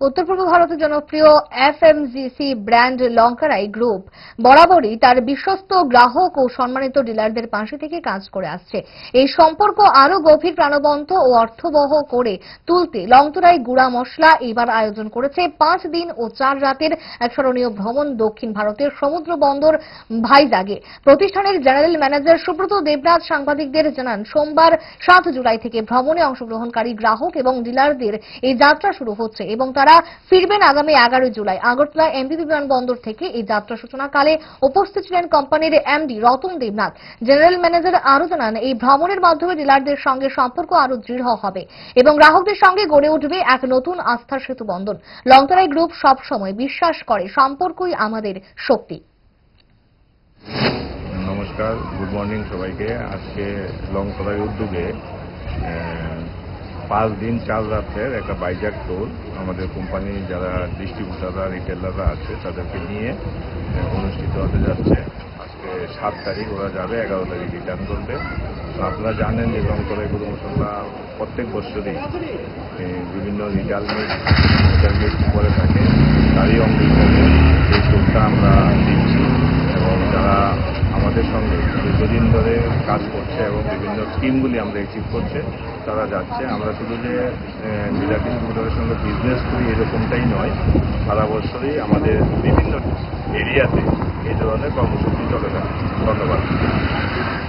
উত্তর পূর্ব ভারতের জনপ্রিয় এফএমজিসি ব্র্যান্ড লঙ্কারাই গ্রুপ বরাবরই তার বিশ্বস্ত গ্রাহক ও সম্মানিত ডিলারদের পাশে থেকে কাজ করে আসছে। এই সম্পর্ক আরও গভীর, প্রাণবন্ত ও অর্থবহ করে তুলতে লংতরাই গুড়া মশলা এবার আয়োজন করেছে পাঁচ দিন ও চার রাতের এক স্মরণীয় ভ্রমণ দক্ষিণ ভারতের সমুদ্র বন্দর ভাইজাগে। প্রতিষ্ঠানের জেনারেল ম্যানেজার সুব্রত দেবনাথ সাংবাদিকদের জানান, সোমবার সাত জুলাই থেকে ভ্রমণে অংশগ্রহণকারী গ্রাহক এবং ডিলারদের এই যাত্রা শুরু হচ্ছে এবং তারা ফিরবেন আগামী এগারোই জুলাই। আগরতলা এমবি বিমানবন্দর থেকে এই যাত্রা সূচনাকালে উপস্থিত ছিলেন কোম্পানির MD Ratan Debnath. General manager আরও জানান, এই ভ্রমণের মাধ্যমে ডিলারদের সঙ্গে সম্পর্ক আরও দৃঢ় হবে এবং গ্রাহকদের সঙ্গে গড়ে উঠবে এক নতুন আস্থার সেতু বন্ধন লংতরাই গ্রুপ সবসময় বিশ্বাস করে, সম্পর্কই আমাদের শক্তি। নমস্কার, গুড মর্নিং সবাইকে। আজকে লংতরাই উদ্যোগে পাঁচ দিন চার রাতের একটা বাইজাক ট্যুর আমাদের কোম্পানি যারা ডিস্ট্রিবিউটাররা রিটেলাররা আছে, তাদেরকে নিয়ে অনুষ্ঠিত হতে যাচ্ছে। আজকে সাত তারিখ, ওরা যাবে, এগারো তারিখ রিটার্ন করবে। তো আপনারা জানেন যে লংতরাই গুরু মশলা প্রত্যেক বছরই। বিভিন্ন রিটাল মিট করে থাকে। তারই অঙ্গ হিসাবে এই ট্যুরটা আমরা দিচ্ছি এবং যারা আমাদের সঙ্গে। দীর্ঘদিন ধরে কাজ করছে এবং বিভিন্ন স্কিমগুলি আমরা অ্যাচিভ করছে, তারা যাচ্ছে। আমরা শুধু যে জেলা ডিস্ট্রিবিউটরের সঙ্গে বিজনেস করি এরকমটাই নয়। সারা বছরই আমাদের বিভিন্ন এরিয়াতে এই ধরনের কর্মসূচি চলে থাকে। ধন্যবাদ।